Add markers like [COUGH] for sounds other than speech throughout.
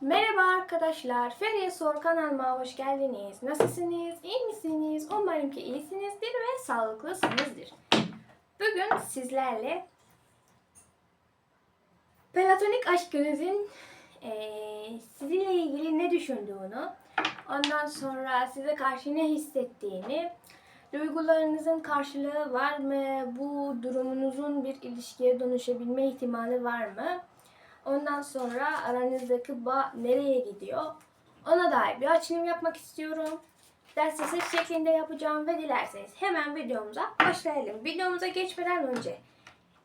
Merhaba arkadaşlar, Feriye Sor kanalıma hoş geldiniz. Nasılsınız, iyi misiniz? Umarım ki iyisinizdir ve sağlıklısınızdır. Bugün sizlerle platonik aşkınızın eee sizinle ilgili ne düşündüğünü, ondan sonra size karşı ne hissettiğini, duygularınızın karşılığı var mı, bu durumunuzun bir ilişkiye dönüşebilme ihtimali var mı? Ondan sonra aranızdaki bağ nereye gidiyor? Ona dair bir açılım yapmak istiyorum. Ders yazı şeklinde yapacağım ve dilerseniz hemen videomuza başlayalım. Videomuza geçmeden önce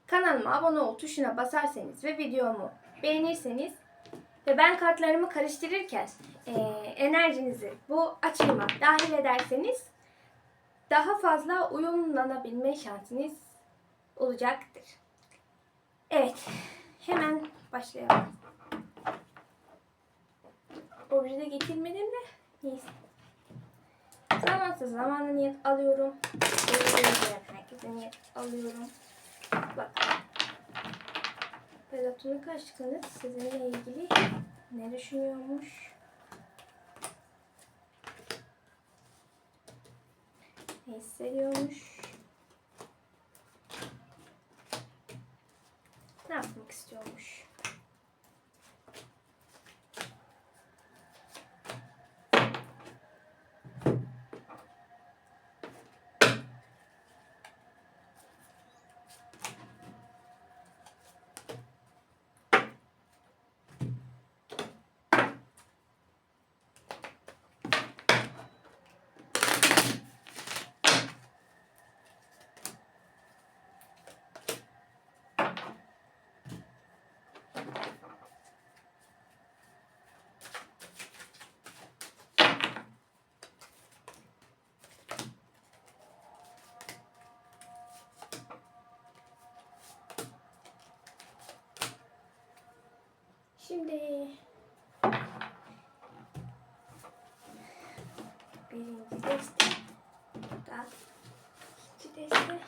kanalıma abone ol tuşuna basarsanız ve videomu beğenirseniz ve ben kartlarımı karıştırırken eee, enerjinizi bu açılıma dahil ederseniz daha fazla uyumlanabilme şansınız olacaktır. Evet, hemen başlayalım. Obje de getirmedim de neyse. Zamansız zamanla niyet alıyorum. Herkese niyet alıyorum. Bak. Platonik aşkınız sizinle ilgili ne düşünüyormuş? Ne hissediyormuş? Ne yapmak istiyormuş? Şimdi. Birinci deste. Burada ikinci deste.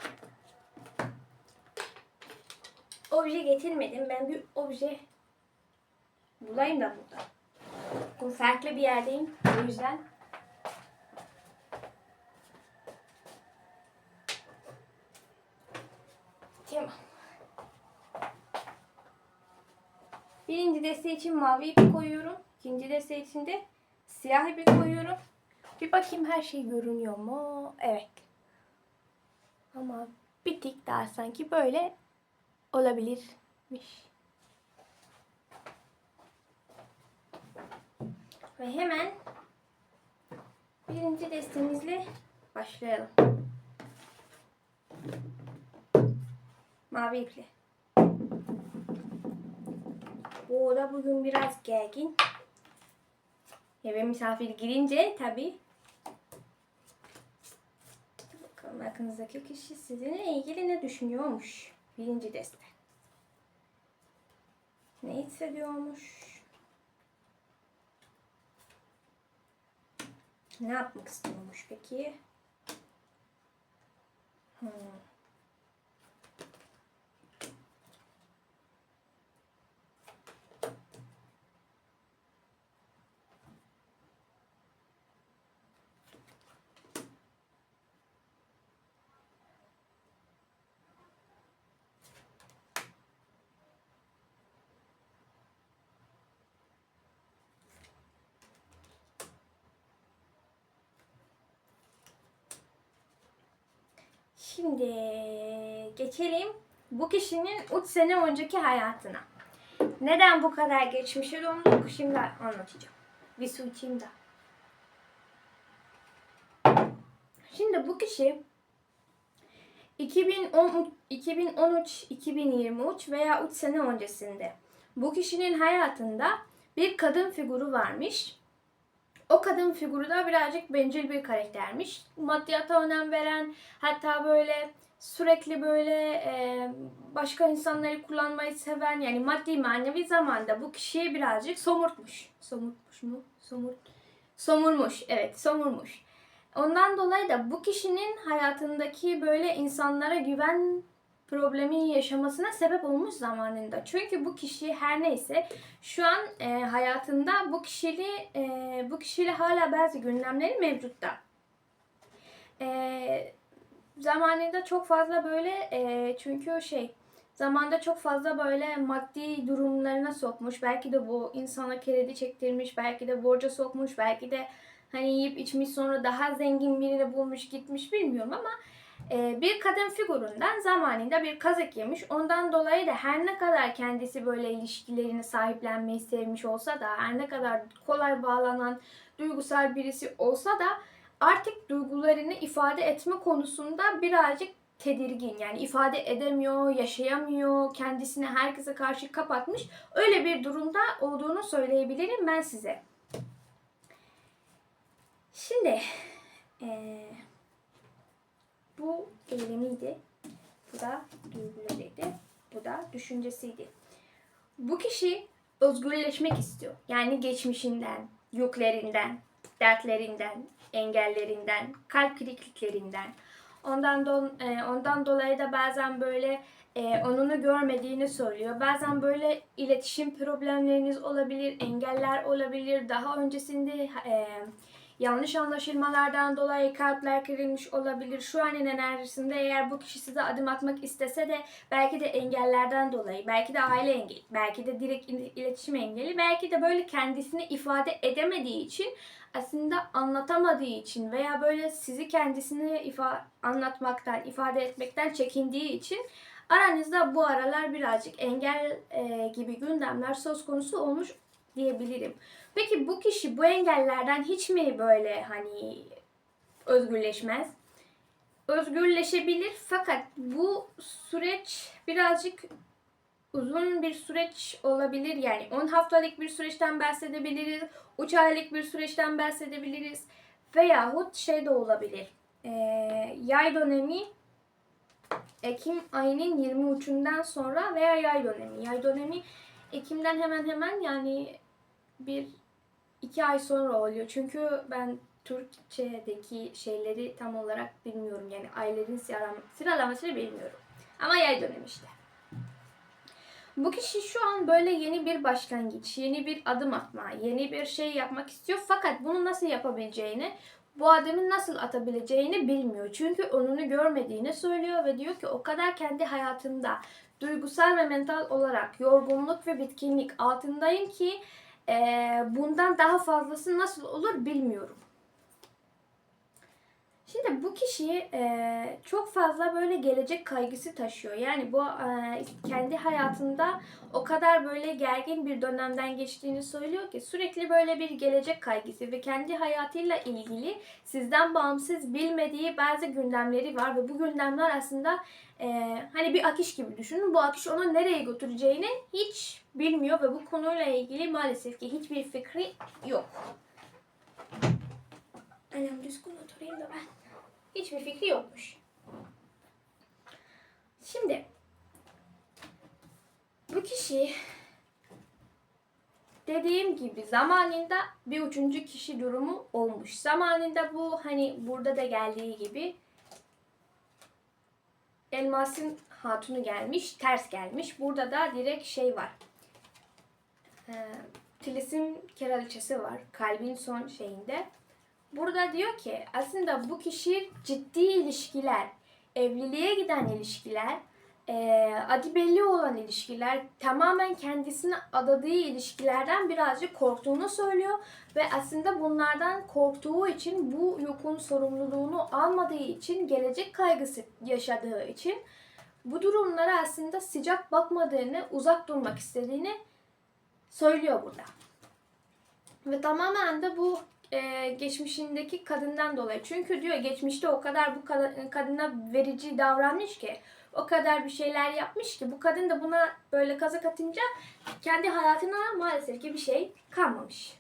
Obje getirmedim. Ben bir obje bulayım da burada. Bu farklı bir yerdeyim. O yüzden tamam Birinci deste için mavi ip koyuyorum. İkinci deste için de siyah ip koyuyorum. Bir bakayım her şey görünüyor mu? Evet. Ama bir tık daha sanki böyle olabilirmiş. Ve hemen birinci destemizle başlayalım. Mavi iple. Bu oda bugün biraz gergin. Eve misafir girince tabi. Bakalım aklınızdaki kişi sizinle ilgili ne düşünüyormuş? Birinci deste. Ne hissediyormuş? Ne yapmak istiyormuş peki? Hmm. Şimdi geçelim bu kişinin 3 sene önceki hayatına. Neden bu kadar geçmişe döndük şimdi anlatacağım. Bir su içeyim de. Şimdi bu kişi 2010, 2013, 2023 veya 3 sene öncesinde bu kişinin hayatında bir kadın figürü varmış. O kadın figürü de birazcık bencil bir karaktermiş. Maddiyata önem veren, hatta böyle sürekli böyle e, başka insanları kullanmayı seven yani maddi manevi zamanda bu kişiyi birazcık somurtmuş. Somurtmuş mu? Somurt. Somurmuş. Evet, somurmuş. Ondan dolayı da bu kişinin hayatındaki böyle insanlara güven problemi yaşamasına sebep olmuş zamanında. Çünkü bu kişi her neyse şu an e, hayatında bu kişili e, bu kişiyle hala bazı gündemleri mevcutta. E, zamanında çok fazla böyle e, çünkü şey zamanda çok fazla böyle maddi durumlarına sokmuş. Belki de bu insana kredi çektirmiş, belki de borca sokmuş, belki de hani yiyip içmiş sonra daha zengin birini bulmuş gitmiş bilmiyorum ama bir kadın figüründen zamanında bir kazık yemiş. Ondan dolayı da her ne kadar kendisi böyle ilişkilerini sahiplenmeyi sevmiş olsa da her ne kadar kolay bağlanan duygusal birisi olsa da artık duygularını ifade etme konusunda birazcık tedirgin. Yani ifade edemiyor, yaşayamıyor, kendisini herkese karşı kapatmış. Öyle bir durumda olduğunu söyleyebilirim ben size. Şimdi eee, bu eylemiydi. Bu da duygularıydı. Bu da düşüncesiydi. Bu kişi özgürleşmek istiyor. Yani geçmişinden, yüklerinden, dertlerinden, engellerinden, kalp kırıklıklarından. Ondan don, e, ondan dolayı da bazen böyle e, onunu görmediğini söylüyor. Bazen böyle iletişim problemleriniz olabilir, engeller olabilir. Daha öncesinde e, yanlış anlaşılmalardan dolayı kalpler kırılmış olabilir. Şu anın enerjisinde eğer bu kişi size adım atmak istese de belki de engellerden dolayı, belki de aile engeli, belki de direkt il- iletişim engeli, belki de böyle kendisini ifade edemediği için aslında anlatamadığı için veya böyle sizi kendisini ifa anlatmaktan, ifade etmekten çekindiği için aranızda bu aralar birazcık engel e, gibi gündemler söz konusu olmuş diyebilirim. Peki bu kişi bu engellerden hiç mi böyle hani özgürleşmez? Özgürleşebilir fakat bu süreç birazcık uzun bir süreç olabilir. Yani 10 haftalık bir süreçten bahsedebiliriz. 3 aylık bir süreçten bahsedebiliriz. Veyahut şey de olabilir. Ee, yay dönemi Ekim ayının 23'ünden sonra veya yay dönemi. Yay dönemi Ekim'den hemen hemen yani bir iki ay sonra oluyor. Çünkü ben Türkçedeki şeyleri tam olarak bilmiyorum. Yani ayların sıralam- sıralamasını bilmiyorum. Ama yay dönemi işte. Bu kişi şu an böyle yeni bir başlangıç, yeni bir adım atma, yeni bir şey yapmak istiyor. Fakat bunu nasıl yapabileceğini, bu adımı nasıl atabileceğini bilmiyor. Çünkü onunu görmediğini söylüyor ve diyor ki o kadar kendi hayatında duygusal ve mental olarak yorgunluk ve bitkinlik altındayım ki bundan daha fazlası nasıl olur bilmiyorum. Şimdi bu kişi eee, çok fazla böyle gelecek kaygısı taşıyor. Yani bu eee, kendi hayatında o kadar böyle gergin bir dönemden geçtiğini söylüyor ki sürekli böyle bir gelecek kaygısı ve kendi hayatıyla ilgili sizden bağımsız bilmediği bazı gündemleri var ve bu gündemler aslında eee, hani bir akış gibi düşünün. Bu akış onu nereye götüreceğini hiç bilmiyor ve bu konuyla ilgili maalesef ki hiçbir fikri yok. Annem düzgün oturayım da ben. Hiçbir fikri yokmuş. Şimdi bu kişi dediğim gibi zamanında bir üçüncü kişi durumu olmuş. Zamanında bu hani burada da geldiği gibi Elmas'ın hatunu gelmiş, ters gelmiş. Burada da direkt şey var. Ee, Tilisim kraliçesi var. Kalbin son şeyinde. Burada diyor ki aslında bu kişi ciddi ilişkiler, evliliğe giden ilişkiler, eee, adı belli olan ilişkiler, tamamen kendisine adadığı ilişkilerden birazcık korktuğunu söylüyor ve aslında bunlardan korktuğu için bu yükün sorumluluğunu almadığı için gelecek kaygısı yaşadığı için bu durumlara aslında sıcak bakmadığını, uzak durmak istediğini söylüyor burada. Ve tamamen de bu e, geçmişindeki kadından dolayı. Çünkü diyor geçmişte o kadar bu kadına verici davranmış ki o kadar bir şeyler yapmış ki bu kadın da buna böyle kazık atınca kendi hayatına maalesef ki bir şey kalmamış.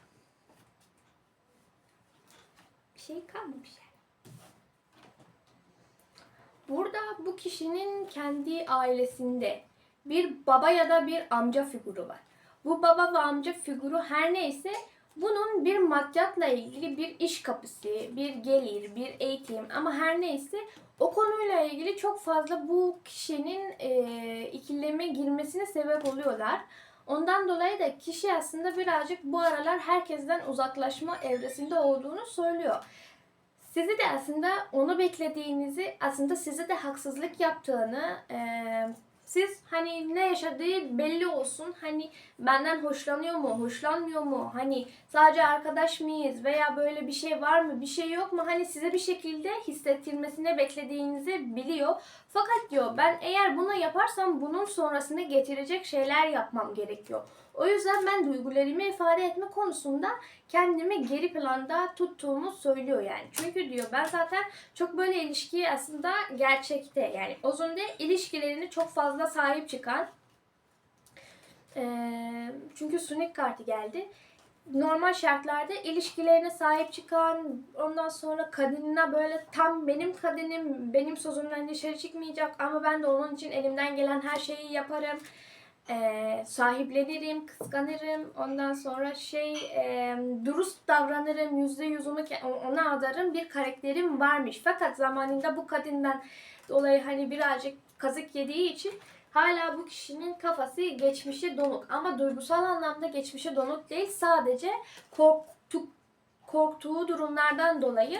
Bir şey kalmamış. Burada bu kişinin kendi ailesinde bir baba ya da bir amca figürü var. Bu baba ve amca figürü her neyse bunun bir maddiyatla ilgili bir iş kapısı, bir gelir, bir eğitim ama her neyse o konuyla ilgili çok fazla bu kişinin e, ikileme girmesine sebep oluyorlar. Ondan dolayı da kişi aslında birazcık bu aralar herkesten uzaklaşma evresinde olduğunu söylüyor. Sizi de aslında onu beklediğinizi, aslında size de haksızlık yaptığını, e, siz hani ne yaşadığı belli olsun. Hani benden hoşlanıyor mu, hoşlanmıyor mu? Hani sadece arkadaş mıyız veya böyle bir şey var mı, bir şey yok mu? Hani size bir şekilde hissettirmesine beklediğinizi biliyor. Fakat diyor ben eğer bunu yaparsam bunun sonrasında getirecek şeyler yapmam gerekiyor. O yüzden ben duygularımı ifade etme konusunda kendimi geri planda tuttuğumu söylüyor yani. Çünkü diyor ben zaten çok böyle ilişkiye aslında gerçekte yani Ozun'da ilişkilerini çok fazla sahip çıkan eee, çünkü sunik kartı geldi. Normal şartlarda ilişkilerine sahip çıkan, ondan sonra kadınına böyle tam benim kadınım, benim sözümden dışarı çıkmayacak ama ben de onun için elimden gelen her şeyi yaparım. Eee, sahiplenirim, kıskanırım. Ondan sonra şey eee, dürüst davranırım, yüzde yüzümü ona adarım. Bir karakterim varmış. Fakat zamanında bu kadından dolayı hani birazcık kazık yediği için hala bu kişinin kafası geçmişe donuk. Ama duygusal anlamda geçmişe donuk değil. Sadece korktuk, korktuğu durumlardan dolayı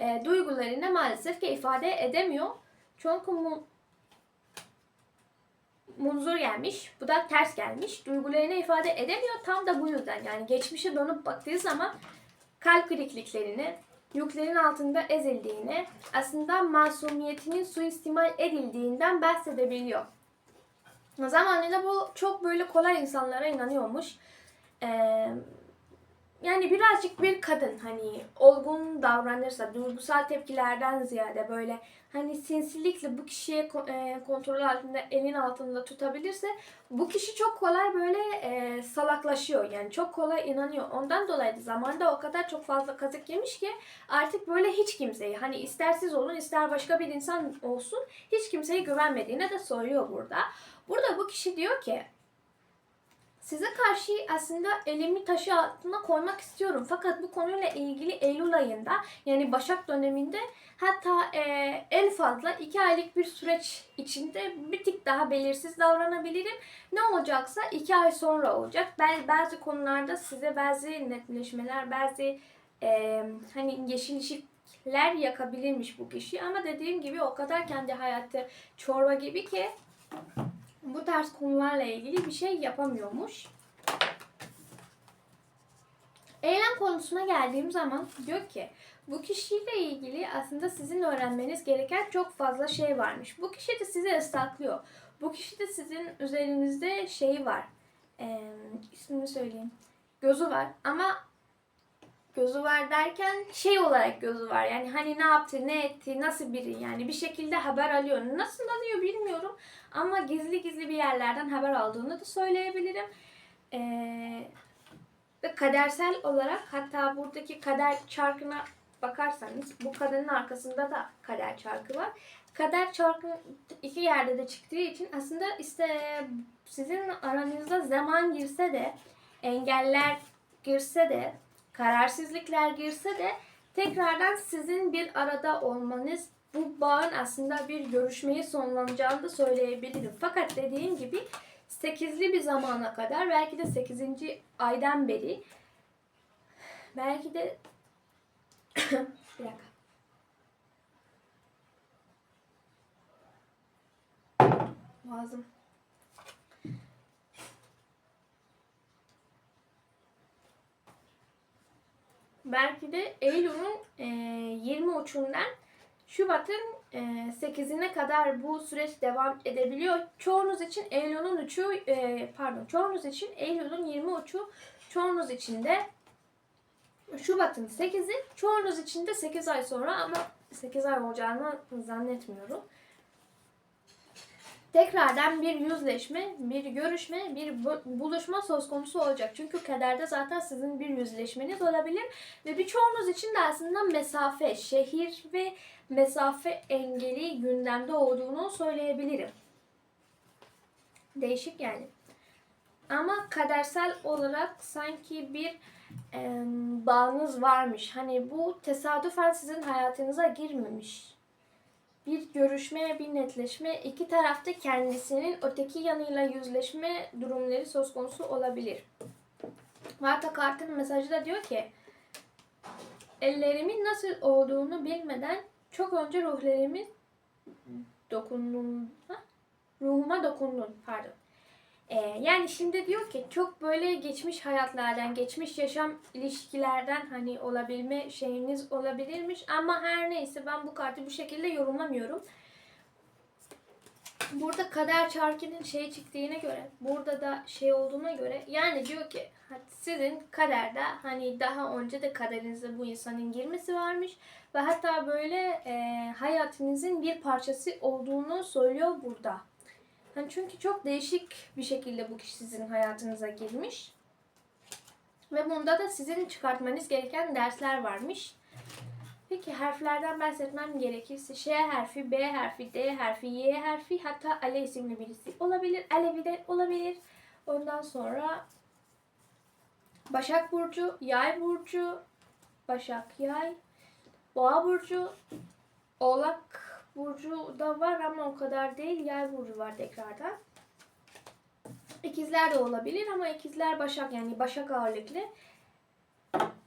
eee duygularını maalesef ki ifade edemiyor. Çünkü mu- munzur gelmiş. Bu da ters gelmiş. Duygularını ifade edemiyor. Tam da bu yüzden. Yani geçmişe dönüp baktığı zaman kalp kırıklıklarını, yüklerin altında ezildiğini, aslında masumiyetinin suistimal edildiğinden bahsedebiliyor. Zamanında bu çok böyle kolay insanlara inanıyormuş. Ee, yani birazcık bir kadın hani olgun davranırsa, duygusal tepkilerden ziyade böyle hani sinsilikle bu kişiye ko- kontrol altında, elin altında tutabilirse bu kişi çok kolay böyle e, salaklaşıyor. Yani çok kolay inanıyor. Ondan dolayı da zamanda o kadar çok fazla kazık yemiş ki artık böyle hiç kimseyi hani ister siz olun ister başka bir insan olsun hiç kimseye güvenmediğine de söylüyor burada. Burada bu kişi diyor ki Size karşı aslında elimi taşı altına koymak istiyorum. Fakat bu konuyla ilgili Eylül ayında yani Başak döneminde hatta e, en fazla iki aylık bir süreç içinde bir tık daha belirsiz davranabilirim. Ne olacaksa iki ay sonra olacak. Ben bazı konularda size bazı netleşmeler, bazı e, hani yeşil ışıklar yakabilirmiş bu kişi. Ama dediğim gibi o kadar kendi hayatı çorba gibi ki bu tarz konularla ilgili bir şey yapamıyormuş. Eylem konusuna geldiğim zaman diyor ki bu kişiyle ilgili aslında sizin öğrenmeniz gereken çok fazla şey varmış. Bu kişi de sizi ıslaklıyor. Bu kişi de sizin üzerinizde şeyi var. Ee, ismini söyleyeyim. Gözü var ama gözü var derken şey olarak gözü var. Yani hani ne yaptı, ne etti, nasıl biri yani bir şekilde haber alıyor. Nasıl alıyor bilmiyorum ama gizli gizli bir yerlerden haber aldığını da söyleyebilirim. Ee, ve kadersel olarak hatta buradaki kader çarkına bakarsanız bu kadının arkasında da kader çarkı var. Kader çarkı iki yerde de çıktığı için aslında işte sizin aranızda zaman girse de engeller girse de kararsızlıklar girse de tekrardan sizin bir arada olmanız bu bağın aslında bir görüşmeyi sonlanacağını da söyleyebilirim. Fakat dediğim gibi 8'li bir zamana kadar belki de 8. aydan beri belki de [COUGHS] bir dakika. Boğazım. Belki de Eylül'ün e, 20 uçundan Şubat'ın e, 8'ine kadar bu süreç devam edebiliyor. Çoğunuz için Eylül'ün uçu, e, pardon, çoğunuz için Eylül'ün 20 uçu, çoğunuz için de Şubat'ın 8'i, çoğunuz için de 8 ay sonra ama 8 ay olacağını zannetmiyorum. Tekrardan bir yüzleşme, bir görüşme, bir bu- buluşma söz konusu olacak. Çünkü kaderde zaten sizin bir yüzleşmeniz olabilir. Ve birçoğunuz için de aslında mesafe, şehir ve mesafe engeli gündemde olduğunu söyleyebilirim. Değişik yani. Ama kadersel olarak sanki bir em, bağınız varmış. Hani bu tesadüfen sizin hayatınıza girmemiş. Bir görüşme, bir netleşme, iki tarafta kendisinin öteki yanıyla yüzleşme durumları söz konusu olabilir. Hatta kartın mesajı da diyor ki ellerimin nasıl olduğunu bilmeden çok önce ruhlerimin dokundun, ruhuma dokundun pardon. Ee, yani şimdi diyor ki çok böyle geçmiş hayatlardan, geçmiş yaşam ilişkilerden hani olabilme şeyiniz olabilirmiş ama her neyse ben bu kartı bu şekilde yorumlamıyorum. Burada kader çarkının şey çıktığına göre, burada da şey olduğuna göre yani diyor ki sizin kaderde hani daha önce de kaderinize bu insanın girmesi varmış ve hatta böyle e, hayatınızın bir parçası olduğunu söylüyor burada. Hani çünkü çok değişik bir şekilde bu kişi sizin hayatınıza girmiş. Ve bunda da sizin çıkartmanız gereken dersler varmış. Peki harflerden bahsetmem gerekirse Ş harfi, B harfi, D harfi, Y harfi hatta Ale isimli birisi olabilir. Alevi de olabilir. Ondan sonra Başak Burcu, Yay Burcu, Başak Yay, Boğa Burcu, Oğlak Burcu da var ama o kadar değil. Yay Burcu var tekrardan. İkizler de olabilir ama ikizler Başak yani Başak ağırlıklı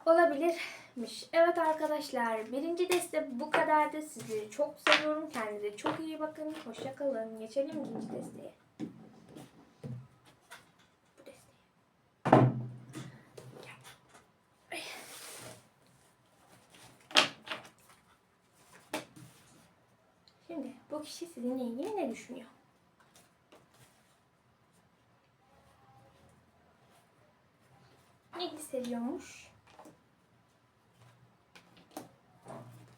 olabilirmiş. Evet arkadaşlar birinci deste bu kadardı. Sizi çok seviyorum. Kendinize çok iyi bakın. Hoşça kalın. Geçelim ikinci desteye. Bu desteye. Gel. Ay. Bu kişi sizinle ilgili ne düşünüyor? Ne hissediyormuş?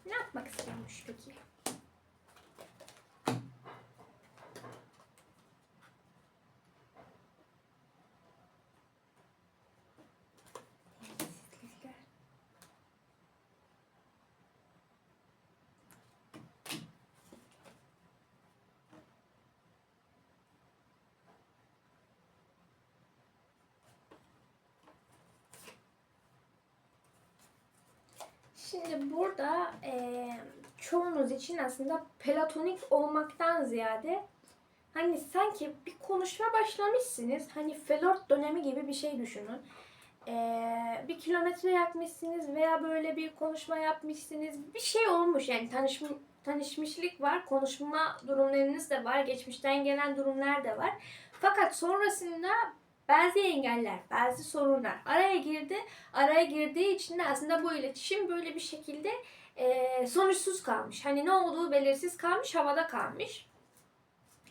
Ne yapmak istiyormuş peki? Şimdi burada eee, çoğunuz için aslında platonik olmaktan ziyade hani sanki bir konuşma başlamışsınız. Hani flört dönemi gibi bir şey düşünün. Eee, bir kilometre yakmışsınız veya böyle bir konuşma yapmışsınız. Bir şey olmuş yani tanışma, tanışmışlık var. Konuşma durumlarınız da var. Geçmişten gelen durumlar da var. Fakat sonrasında bazı engeller, bazı sorunlar araya girdi araya girdiği için de aslında bu iletişim böyle bir şekilde e, sonuçsuz kalmış. Hani ne olduğu belirsiz kalmış, havada kalmış.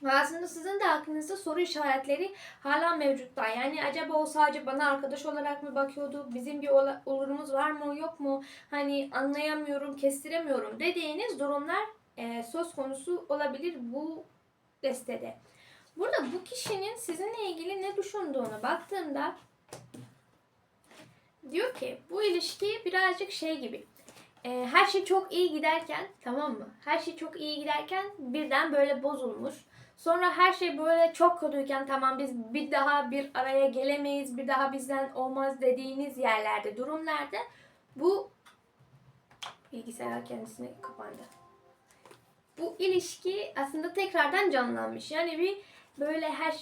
Ve aslında sizin de aklınızda soru işaretleri hala mevcutta. Yani acaba o sadece bana arkadaş olarak mı bakıyordu? Bizim bir olurumuz var mı yok mu? Hani anlayamıyorum, kestiremiyorum dediğiniz durumlar e, söz konusu olabilir bu destede. Burada bu kişinin sizinle ilgili ne düşündüğünü baktığımda diyor ki bu ilişki birazcık şey gibi. e, her şey çok iyi giderken tamam mı? Her şey çok iyi giderken birden böyle bozulmuş. Sonra her şey böyle çok kötüyken tamam biz bir daha bir araya gelemeyiz, bir daha bizden olmaz dediğiniz yerlerde, durumlarda bu bilgisayar kendisine kapandı. Bu ilişki aslında tekrardan canlanmış. Yani bir böyle her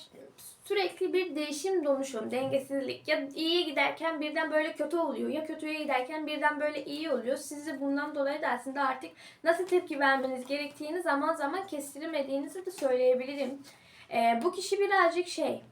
sürekli bir değişim dönüşüm, dengesizlik. Ya iyiye giderken birden böyle kötü oluyor. Ya kötüye giderken birden böyle iyi oluyor. Siz de bundan dolayı da aslında artık nasıl tepki vermeniz gerektiğini zaman zaman kestiremediğinizi de söyleyebilirim. Ee, bu kişi birazcık şey,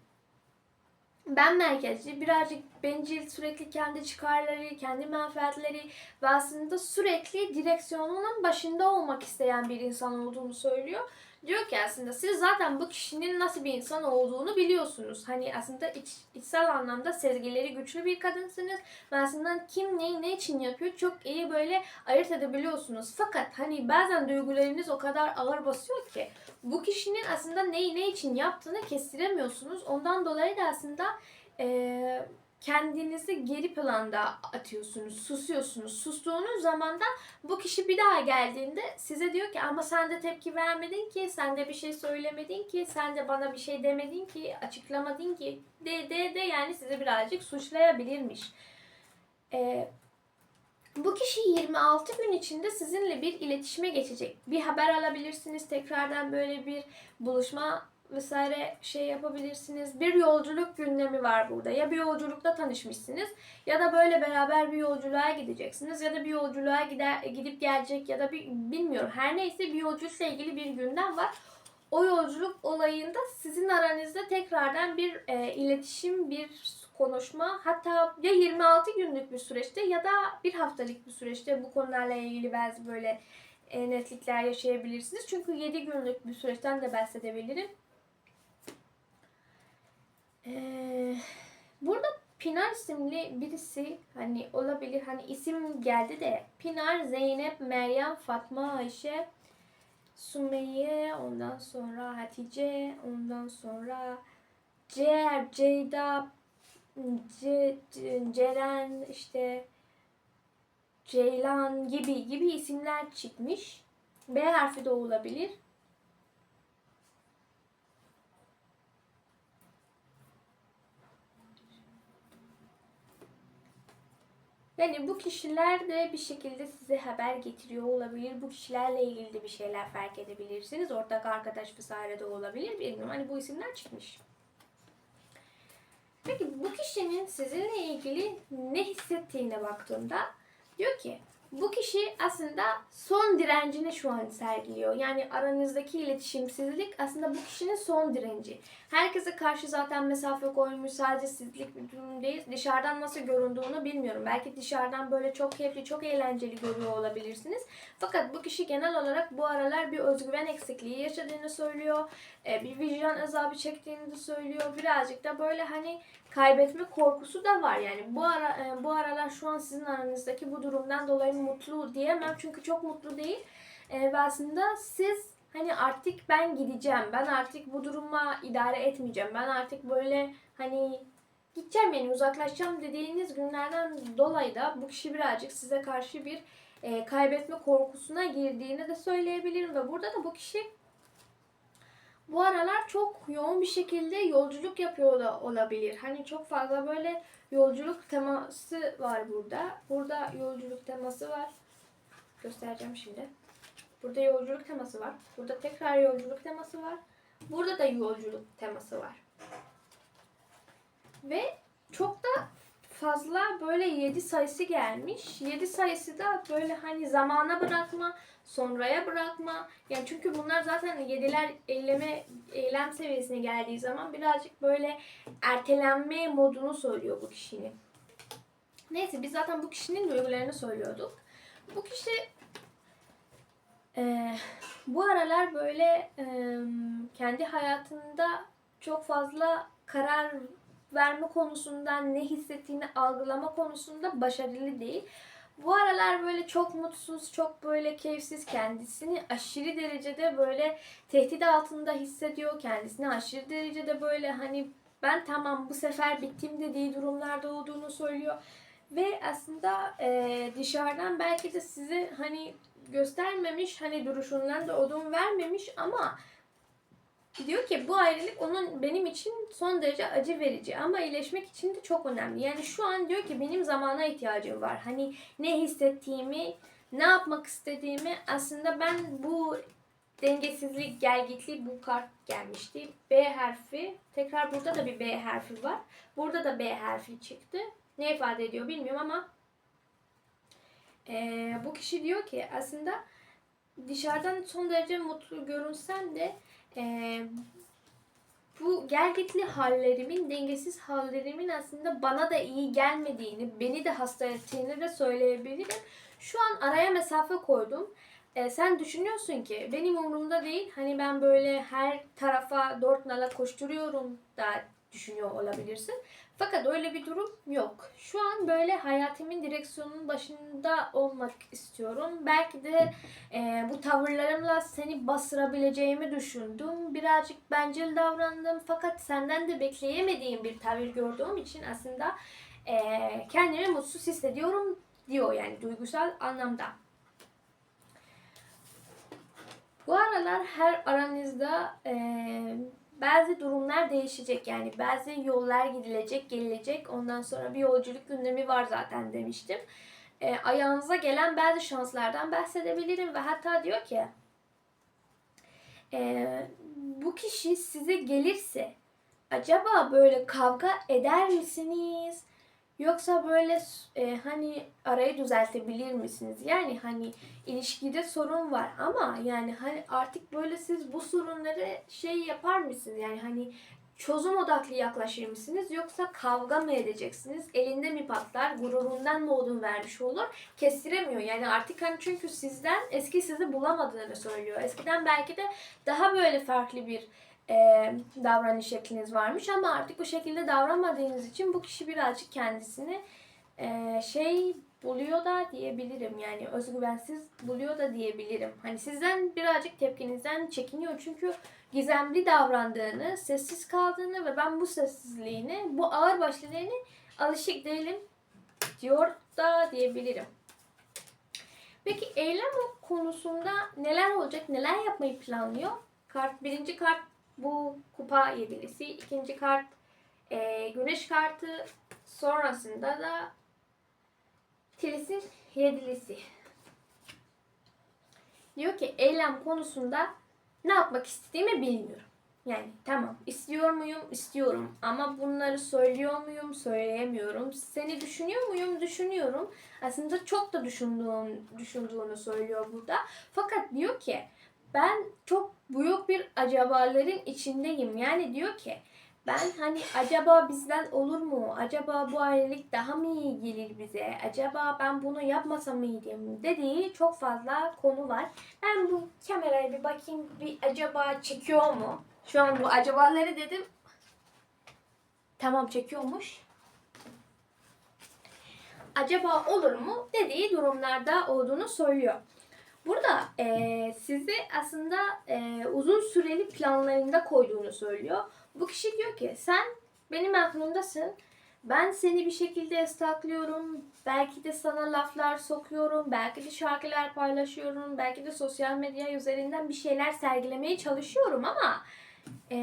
ben merkezci, birazcık bencil, sürekli kendi çıkarları, kendi menfaatleri ve aslında sürekli direksiyonunun başında olmak isteyen bir insan olduğunu söylüyor. Diyor ki aslında siz zaten bu kişinin nasıl bir insan olduğunu biliyorsunuz. Hani aslında iç, içsel anlamda sezgileri güçlü bir kadınsınız. Ve aslında kim neyi ne için yapıyor çok iyi böyle ayırt edebiliyorsunuz. Fakat hani bazen duygularınız o kadar ağır basıyor ki bu kişinin aslında neyi ne için yaptığını kestiremiyorsunuz. Ondan dolayı da aslında eee, kendinizi geri planda atıyorsunuz, susuyorsunuz. Sustuğunuz zaman da bu kişi bir daha geldiğinde size diyor ki ama sen de tepki vermedin ki, sen de bir şey söylemedin ki, sen de bana bir şey demedin ki, açıklamadın ki de de de yani sizi birazcık suçlayabilirmiş. Ee, Bu kişi 26 gün içinde sizinle bir iletişime geçecek. Bir haber alabilirsiniz. Tekrardan böyle bir buluşma vesaire şey yapabilirsiniz. Bir yolculuk gündemi var burada. Ya bir yolculukta tanışmışsınız ya da böyle beraber bir yolculuğa gideceksiniz ya da bir yolculuğa gider gidip gelecek ya da bir bilmiyorum. Her neyse bir yolculukla ilgili bir gündem var. O yolculuk olayında sizin aranızda tekrardan bir e, iletişim, bir konuşma hatta ya 26 günlük bir süreçte ya da bir haftalık bir süreçte bu konularla ilgili bazı böyle e, netlikler yaşayabilirsiniz. Çünkü 7 günlük bir süreçten de bahsedebilirim. Ee, burada Pinar isimli birisi hani olabilir hani isim geldi de Pinar, Zeynep, Meryem, Fatma, Ayşe, Sümeyye, ondan sonra Hatice, ondan sonra Cer, Ceyda, Ce, Ce- Ceren, işte Ceylan gibi gibi isimler çıkmış. B harfi de olabilir. Yani bu kişiler de bir şekilde size haber getiriyor olabilir. Bu kişilerle ilgili de bir şeyler fark edebilirsiniz. Ortak arkadaş vesaire de olabilir. Bilmiyorum. Hani bu isimler çıkmış. Peki bu kişinin sizinle ilgili ne hissettiğine baktığımda diyor ki bu kişi aslında son direncini şu an sergiliyor. Yani aranızdaki iletişimsizlik aslında bu kişinin son direnci. Herkese karşı zaten mesafe koymuş sadece sizlik bir durum değil. Dışarıdan nasıl göründüğünü bilmiyorum. Belki dışarıdan böyle çok keyifli, çok eğlenceli görüyor olabilirsiniz. Fakat bu kişi genel olarak bu aralar bir özgüven eksikliği yaşadığını söylüyor. E, Bir vicdan azabı çektiğini de söylüyor. Birazcık da böyle hani kaybetme korkusu da var. Yani bu ara e, bu aralar şu an sizin aranızdaki bu durumdan dolayı mutlu diyemem. Çünkü çok mutlu değil. E, ve aslında siz hani artık ben gideceğim. Ben artık bu duruma idare etmeyeceğim. Ben artık böyle hani gideceğim yani uzaklaşacağım dediğiniz günlerden dolayı da bu kişi birazcık size karşı bir e, kaybetme korkusuna girdiğini de söyleyebilirim ve burada da bu kişi bu aralar çok yoğun bir şekilde yolculuk yapıyor da olabilir. Hani çok fazla böyle yolculuk teması var burada. Burada yolculuk teması var. Göstereceğim şimdi. Burada yolculuk teması var. Burada tekrar yolculuk teması var. Burada da yolculuk teması var. Ve çok da fazla böyle 7 sayısı gelmiş. 7 sayısı da böyle hani zamana bırakma, sonraya bırakma. Yani çünkü bunlar zaten yediler eyleme eylem seviyesine geldiği zaman birazcık böyle ertelenme modunu söylüyor bu kişinin. Neyse biz zaten bu kişinin duygularını söylüyorduk. Bu kişi eee, bu aralar böyle eee, kendi hayatında çok fazla karar verme konusunda ne hissettiğini algılama konusunda başarılı değil. Bu aralar böyle çok mutsuz, çok böyle keyifsiz kendisini aşırı derecede böyle tehdit altında hissediyor. Kendisini aşırı derecede böyle hani ben tamam bu sefer bittim dediği durumlarda olduğunu söylüyor. Ve aslında e, dışarıdan belki de sizi hani göstermemiş, hani duruşundan da odun vermemiş ama diyor ki bu ayrılık onun benim için son derece acı verici ama iyileşmek için de çok önemli. Yani şu an diyor ki benim zamana ihtiyacım var. Hani ne hissettiğimi, ne yapmak istediğimi aslında ben bu dengesizlik, gelgitli bu kart gelmişti. B harfi. Tekrar burada da bir B harfi var. Burada da B harfi çıktı. Ne ifade ediyor bilmiyorum ama eee, bu kişi diyor ki aslında dışarıdan son derece mutlu görünsen de eee, bu gelgitli hallerimin, dengesiz hallerimin aslında bana da iyi gelmediğini, beni de hasta ettiğini de söyleyebilirim. Şu an araya mesafe koydum. Ee, sen düşünüyorsun ki benim umurumda değil. Hani ben böyle her tarafa dört nala koşturuyorum da düşünüyor olabilirsin. Fakat öyle bir durum yok. Şu an böyle hayatımın direksiyonunun başında olmak istiyorum. Belki de e, bu tavırlarımla seni bastırabileceğimi düşündüm. Birazcık bencil davrandım. Fakat senden de bekleyemediğim bir tavır gördüğüm için aslında e, kendimi mutsuz hissediyorum diyor yani duygusal anlamda. Bu aralar her aranızda e, bazı durumlar değişecek yani bazı yollar gidilecek, gelecek. Ondan sonra bir yolculuk gündemi var zaten demiştim. e, ayağınıza gelen bazı şanslardan bahsedebilirim ve hatta diyor ki e, bu kişi size gelirse acaba böyle kavga eder misiniz? Yoksa böyle e, hani arayı düzeltebilir misiniz? Yani hani ilişkide sorun var ama yani hani artık böyle siz bu sorunları şey yapar mısınız? Yani hani çözüm odaklı yaklaşır mısınız yoksa kavga mı edeceksiniz? Elinde mi patlar? Gururundan mı odun vermiş olur? Kestiremiyor. Yani artık hani çünkü sizden eski sizi bulamadığını söylüyor. Eskiden belki de daha böyle farklı bir e, davranış şekliniz varmış ama artık bu şekilde davranmadığınız için bu kişi birazcık kendisini e, şey buluyor da diyebilirim yani özgüvensiz buluyor da diyebilirim. Hani sizden birazcık tepkinizden çekiniyor çünkü gizemli davrandığını, sessiz kaldığını ve ben bu sessizliğini, bu ağır başlılığını alışık değilim diyor da diyebilirim. Peki eylem konusunda neler olacak, neler yapmayı planlıyor? Kart, birinci kart bu kupa yedilisi, ikinci kart e, güneş kartı, sonrasında da tilisin yedilisi. Diyor ki eylem konusunda ne yapmak istediğimi bilmiyorum. Yani tamam istiyor muyum? İstiyorum. Ama bunları söylüyor muyum? Söyleyemiyorum. Seni düşünüyor muyum? Düşünüyorum. Aslında çok da düşündüğüm, düşündüğünü söylüyor burada. Fakat diyor ki ben çok büyük bir acabaların içindeyim. Yani diyor ki ben hani acaba bizden olur mu? Acaba bu ayrılık daha mı iyi gelir bize? Acaba ben bunu yapmasam mıydım? Dediği çok fazla konu var. Ben bu kameraya bir bakayım bir acaba çekiyor mu? Şu an bu acabaları dedim. Tamam çekiyormuş. Acaba olur mu dediği durumlarda olduğunu söylüyor. Burada e, sizi aslında e, uzun süreli planlarında koyduğunu söylüyor. Bu kişi diyor ki sen benim aklımdasın. Ben seni bir şekilde destekliyorum. Belki de sana laflar sokuyorum. Belki de şarkılar paylaşıyorum. Belki de sosyal medya üzerinden bir şeyler sergilemeye çalışıyorum ama e,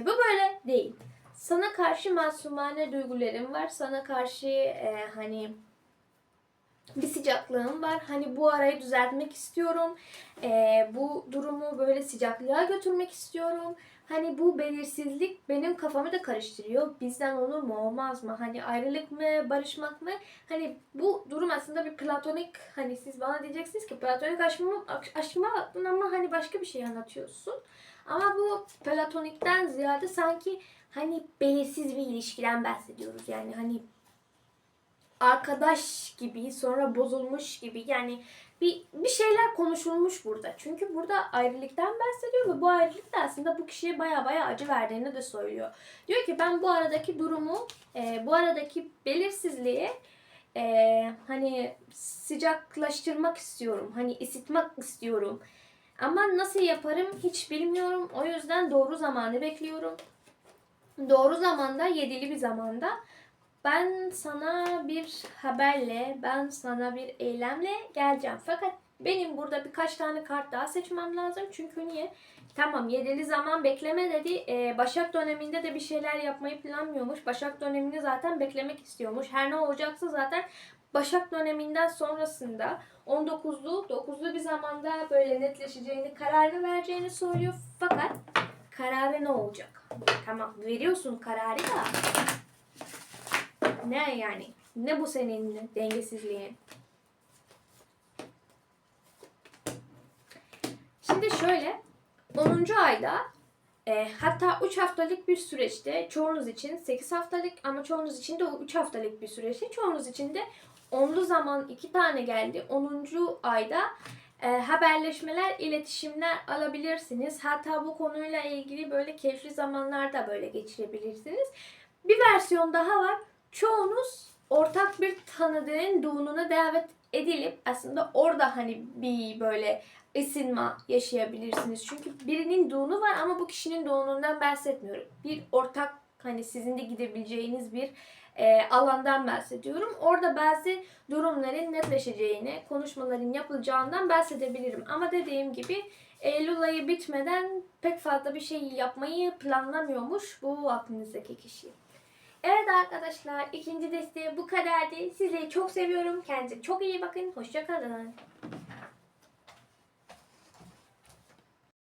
bu böyle değil. Sana karşı masumane duygularım var. Sana karşı e, hani bir sıcaklığım var. Hani bu arayı düzeltmek istiyorum. Ee, bu durumu böyle sıcaklığa götürmek istiyorum. Hani bu belirsizlik benim kafamı da karıştırıyor. Bizden olur mu olmaz mı? Hani ayrılık mı barışmak mı? Hani bu durum aslında bir platonik hani siz bana diyeceksiniz ki platonik aşkıma baktın ama hani başka bir şey anlatıyorsun. Ama bu platonikten ziyade sanki hani belirsiz bir ilişkiden bahsediyoruz. Yani hani arkadaş gibi sonra bozulmuş gibi yani bir, bir şeyler konuşulmuş burada. Çünkü burada ayrılıktan bahsediyor ve bu ayrılık da aslında bu kişiye baya baya acı verdiğini de söylüyor. Diyor ki ben bu aradaki durumu, e, bu aradaki belirsizliği e, hani sıcaklaştırmak istiyorum. Hani ısıtmak istiyorum. Ama nasıl yaparım hiç bilmiyorum. O yüzden doğru zamanı bekliyorum. Doğru zamanda, yedili bir zamanda ben sana bir haberle, ben sana bir eylemle geleceğim. Fakat benim burada birkaç tane kart daha seçmem lazım. Çünkü niye? Tamam yedili zaman bekleme dedi. Ee, Başak döneminde de bir şeyler yapmayı planlıyormuş. Başak dönemini zaten beklemek istiyormuş. Her ne olacaksa zaten Başak döneminden sonrasında 19'lu 9'lu bir zamanda böyle netleşeceğini, kararını vereceğini söylüyor. Fakat kararı ne olacak? Tamam veriyorsun kararı da ne yani? Ne bu senin dengesizliğin? Şimdi şöyle 10. ayda e, hatta 3 haftalık bir süreçte çoğunuz için 8 haftalık ama çoğunuz için de 3 haftalık bir süreçte çoğunuz için de onlu zaman 2 tane geldi. 10. ayda e, haberleşmeler, iletişimler alabilirsiniz. Hatta bu konuyla ilgili böyle keyifli zamanlarda böyle geçirebilirsiniz. Bir versiyon daha var çoğunuz ortak bir tanıdığın düğününe davet edilip aslında orada hani bir böyle ısınma yaşayabilirsiniz. Çünkü birinin düğünü var ama bu kişinin düğününden bahsetmiyorum. Bir ortak hani sizin de gidebileceğiniz bir e, alandan bahsediyorum. Orada bazı durumların netleşeceğini, konuşmaların yapılacağından bahsedebilirim. Ama dediğim gibi Eylül ayı bitmeden pek fazla bir şey yapmayı planlamıyormuş bu aklınızdaki kişi. Evet arkadaşlar ikinci desteği bu kadardı. Sizleri çok seviyorum. Kendinize çok iyi bakın. Hoşçakalın.